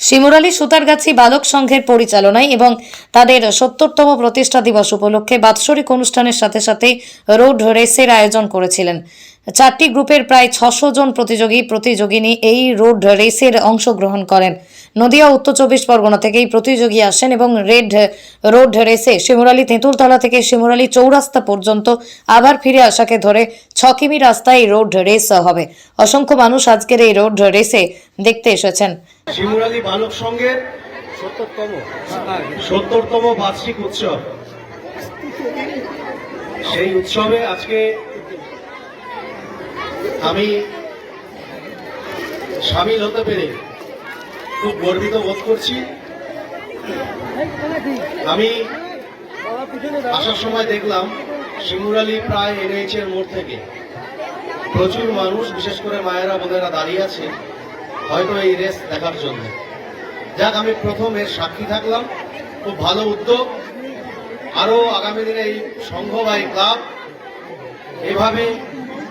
শিমুরালী সুতারগাছি বালক সংঘের পরিচালনায় এবং তাদের সত্তরতম প্রতিষ্ঠা দিবস উপলক্ষে বাৎসরিক অনুষ্ঠানের সাথে সাথে রোড রেসের আয়োজন করেছিলেন। চারটি গ্রুপের প্রায় ছশো জন প্রতিযোগী প্রতিযোগিনী এই রোড রেসের অংশগ্রহণ করেন। নদিয়া উত্তর চব্বিশ পরগনা থেকে এই প্রতিযোগী আসেন এবং রেড রোড রেসে শিমুরালী তেঁতুলতলা থেকে শিমুরালী চৌরাস্তা পর্যন্ত আবার ফিরে আসাকে ধরে ছ কিমি রাস্তায় রোড রেস হবে। অসংখ্য মানুষ আজকের এই রোড রেসে দেখতে এসেছেন। বালক সত্তরতম বার্ষিক উৎসব। সেই উৎসবে আজকে আমি সামিল হতে পেরে খুব গর্বিত বোধ করছি। আমি আসার সময় দেখলাম শিমুরালী প্রায় এনএইচ এর মোড় থেকে। প্রচুর মানুষ, বিশেষ করে মায়েরা বোনেরা দাঁড়িয়ে আছে, হয়তো এই রেস দেখার জন্য। যাক, আমি প্রথম এর সাক্ষী থাকলাম। খুব ভালো উদ্যোগ। আরও আগামী দিনে এই সংঘ বা এই ক্লাব এভাবে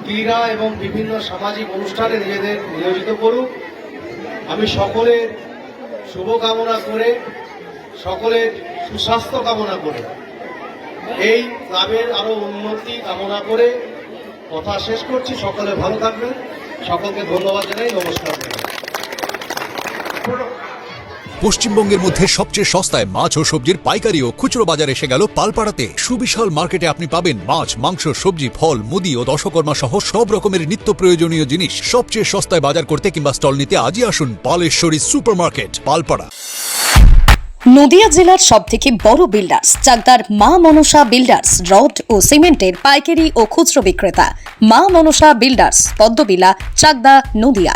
ক্রীড়া এবং বিভিন্ন সামাজিক অনুষ্ঠানে নিজেদের নিয়োজিত করুক। আমি সকলের শুভকামনা করে, সকলের সুস্বাস্থ্য কামনা করে, এই ক্লাবের আরও উন্নতি কামনা করে কথা শেষ করছি। সকলে ভালো থাকবেন। সকলকে ধন্যবাদ জানাই। নমস্কার। পশ্চিমবঙ্গের মধ্যে সবচেয়ে সস্তায় মাছ ও সবজির পাইকারি ও খুচরো বাজার এসে গেল পালপাড়াতে। সুবিশাল মার্কেটে আপনি পাবেন মাছ, মাংস, সবজি, ফল, মুদি ও দশকর্মা সহ সব রকমের নিত্য প্রয়োজনীয় জিনিস। সবচেয়ে সস্তায় বাজার করতে কিংবা স্টল নিতে আজই আসুন পালেশ্বরী সুপার মার্কেট পালপাড়া। নদিয়া জেলার সব থেকে বড় বিল্ডার্স চাকদার মা মনসা বিল্ডার্স রড ও সিমেন্টের পাইকারি ও খুচরো বিক্রেতা। মা মনসা বিল্ডার্স পদ্মবিলা, চাকদা, নদিয়া।